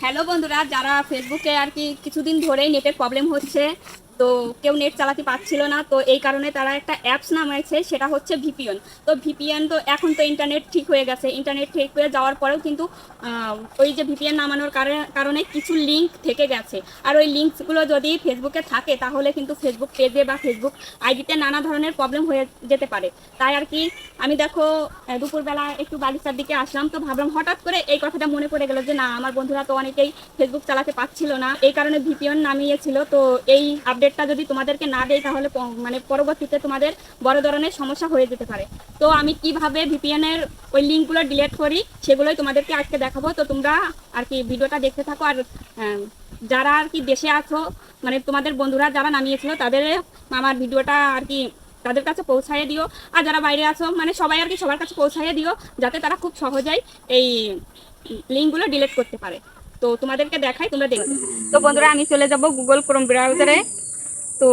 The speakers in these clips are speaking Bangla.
হ্যালো বন্ধুরা যারা ফেসবুকে আর কি কিছুদিন ধরেই নেটের প্রবলেম হচ্ছে তো কেউ নেট চালাতে পারছিল না, তো এই কারণে তারা একটা অ্যাপস নামাইছে, সেটা হচ্ছে ভিপিএন তো ভিপিএন তো এখন তো ইন্টারনেট ঠিক হয়ে গেছে। ইন্টারনেট ঠিক হয়ে যাওয়ার পরেও কিন্তু ওই যে ভিপিএন নামানোর কারণে কিছু লিঙ্ক থেকে গেছে। আর ওই লিঙ্কসগুলো যদি ফেসবুকে থাকে, তাহলে কিন্তু ফেসবুক পেজে বা ফেসবুক আইডিতে নানা ধরনের প্রবলেম হয়ে যেতে পারে। তাই আর কি, আমি দেখো দুপুরবেলা একটু বাগিচার দিকে আসলাম, তো ভাবলাম হঠাৎ করে এই কথাটা মনে পড়ে গেল যে, না, আমার বন্ধুরা তো অনেকেই ফেসবুক চালাতে পারছিল না। এই কারণে ভিপিএন নামিয়েছিল, তো এই আপডেটটা যদি তোমাদেরকে না দেয় তাহলে মানে পরবর্তীতে তোমাদের বড় ধরনের সমস্যা হয়ে যেতে পারে। তো আমি কীভাবে ভিপিএন এর ওই লিঙ্কগুলো ডিলিট করি সেগুলোই তোমাদেরকে আজকে দেখাবো। তো তোমরা আর কি ভিডিওটা দেখতে থাকো আর যারা আর কি দেশে আছো মানে তোমাদের বন্ধুরা যারা নামিয়েছিল তাদের আমার ভিডিওটা আর কি তাদের কাছে পৌঁছাইয়ে দিও। আর যারা বাইরে আছো মানে সবাই আর কি সবার কাছে পৌঁছাইয়ে দিও যাতে তারা খুব সহজেই এই লিঙ্কগুলো ডিলিট করতে পারে। তো তোমাদেরকে দেখাই, তোমরা দেখবে তো বন্ধুরা আমি চলে যাব গুগল ক্রোম ব্রাউজারে তো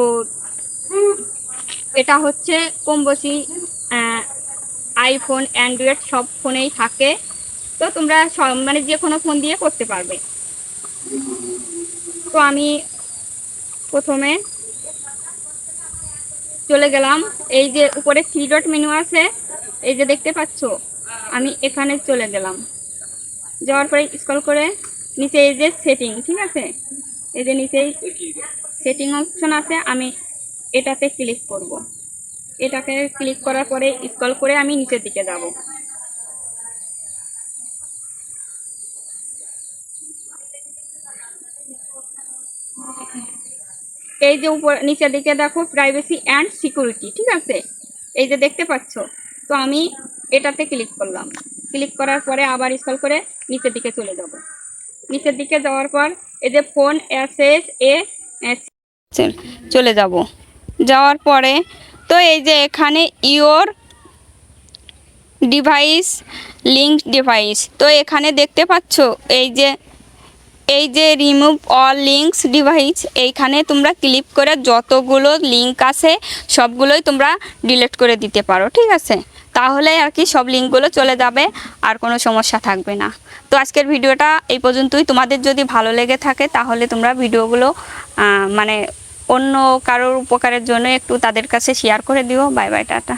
এটা হচ্ছে কম বেশি আইফোন অ্যান্ড্রয়েড সব ফোনেই থাকে। তো তোমরা মানে যে কোনো ফোন দিয়ে করতে পারবে। তো আমি প্রথমে চলে গেলাম। এই যে উপরে থ্রি ডট মেনু আছে, এই যে দেখতে পাচ্ছ, আমি এখানে চলে গেলাম। যাওয়ার পরে স্কল করে, নিচে এই যে সেটিং ঠিক আছে? এই যে নিচেই সেটিং অপশন আছে, আমি এটাতে ক্লিক করব। এটাকে ক্লিক করার পরে স্কল করে আমি নিচের দিকে যাব। এই যে উপর, নিচের দিকে দেখো প্রাইভেসি অ্যান্ড সিকিউরিটি ঠিক আছে? এই যে দেখতে পাচ্ছ? তো আমি এটাতে ক্লিক করলাম। ক্লিক করার পরে আবার স্কল করে নিচের দিকে চলে যাব। নিচের দিকে যাওয়ার পর এই যে ফোন এসএস এ চলে যাব। যাওয়ার পরে তো এই যে এখানে ইওর ডিভাইস লিঙ্ক ডিভাইস তো এখানে দেখতে পাচ্ছ এই যে এই যে রিমুভ অল লিঙ্কস ডিভাইস এইখানে তোমরা ক্লিক করে যতগুলো লিঙ্ক আছে সবগুলোই তোমরা ডিলিট করে দিতে পারো, ঠিক আছে? তাহলে আর কি সব লিঙ্কগুলো চলে যাবে, আর কোনো সমস্যা থাকবে না। তো আজকের ভিডিওটা এই পর্যন্তই। তোমাদের যদি ভালো লেগে থাকে, তাহলে তোমরা ভিডিওগুলো মানে অন্য কারোর উপকারের জন্য একটু তাদের কাছে শেয়ার করে দিও। Bye bye tata.